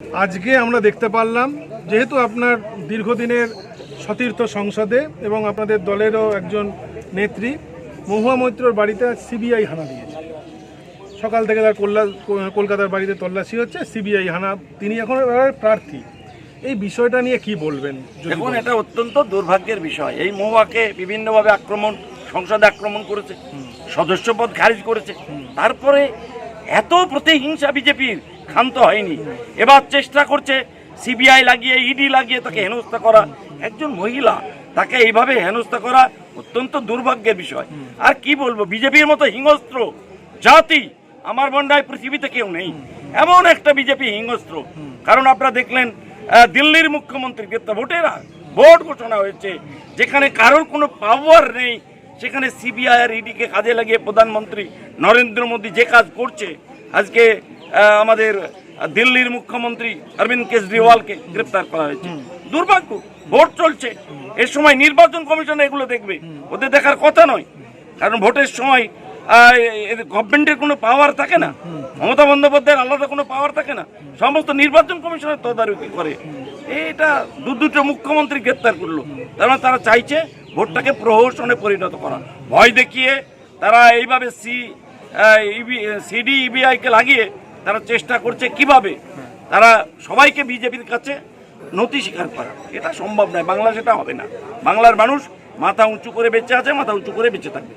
আজকে আমরা দেখতে পারলাম যেহেতু আপনার দীর্ঘদিনের সতীর্থ সংসদে এবং আপনাদের দলেরও একজন নেত্রী মহুয়া মৈত্রর বাড়িতে সিবিআই হানা দিয়েছে। সকাল থেকে তার কলকাতার বাড়িতে তল্লাশি হচ্ছে সিবিআই হানা তিনি এখন প্রার্থী। এই বিষয়টা নিয়ে কি বলবেন দেখুন এটা অত্যন্ত দুর্ভাগ্যের বিষয়। এই মহুয়াকে বিভিন্নভাবে আক্রমণ সংসদে আক্রমণ করেছে সদস্যপদ খারিজ করেছে। তারপরে এত প্রতিহিংসা বিজেপির ক্ষান্ত হয়নি। এবার চেষ্টা করছে, সিবিআই লাগিয়ে, ইডি লাগিয়ে তাকে হেনস্থা করা। একজন মহিলা, তাকে এইভাবে হেনস্থা করা অত্যন্ত দুর্ভাগ্যের বিষয়। আর কি বলব, বিজেপির মতো হিংস্ত্র জাতি আমার হয় পৃথিবীতে কেউ নেই। এমন একটা বিজেপি হিংস্ত্র কারণ আপনারা দেখলেন দিল্লির মুখ্যমন্ত্রী গ্রেপ্তার ভোটেরা ভোট ঘোষণা হয়েছে, যেখানে কারোর কোনো পাওয়ার নেই, সেখানে সিবিআই আর ইডিকে কাজে লাগিয়ে প্রধানমন্ত্রী নরেন্দ্র মোদী যে কাজ করছে, আজকে আমাদের দিল্লির মুখ্যমন্ত্রী অরবিন্দ কেজরিওয়ালকে গ্রেপ্তার করা হয়েছে। দুর্ভাগ্য, ভোট চলছে। এর সময় নির্বাচন কমিশন এগুলো দেখবে। ওদের দেখার কথা নয়। কারণ ভোটের সময় গভর্নমেন্টের কোনো পাওয়ার থাকে না। মমতা বন্দ্যোপাধ্যায়ের আলাদা কোনো পাওয়ার থাকে না। সমস্ত নির্বাচন কমিশনের তদারকি করে। এটা দু দুটো মুখ্যমন্ত্রী গ্রেপ্তার করল। তার মানে তারা চাইছে ভোটটাকে প্রহসনে পরিণত করা। ভয় দেখিয়ে তারা এইভাবে সি সিডি ইবিআইকে লাগিয়ে তারা চেষ্টা করছে কীভাবে? তারা সবাইকে বিজেপির কাছে নথি স্বীকার করা। এটা সম্ভব নয়। বাংলা সেটা হবে না। বাংলার মানুষ মাথা উঁচু করে বেঁচে আছে, মাথা উঁচু করে বেঁচে থাকবে।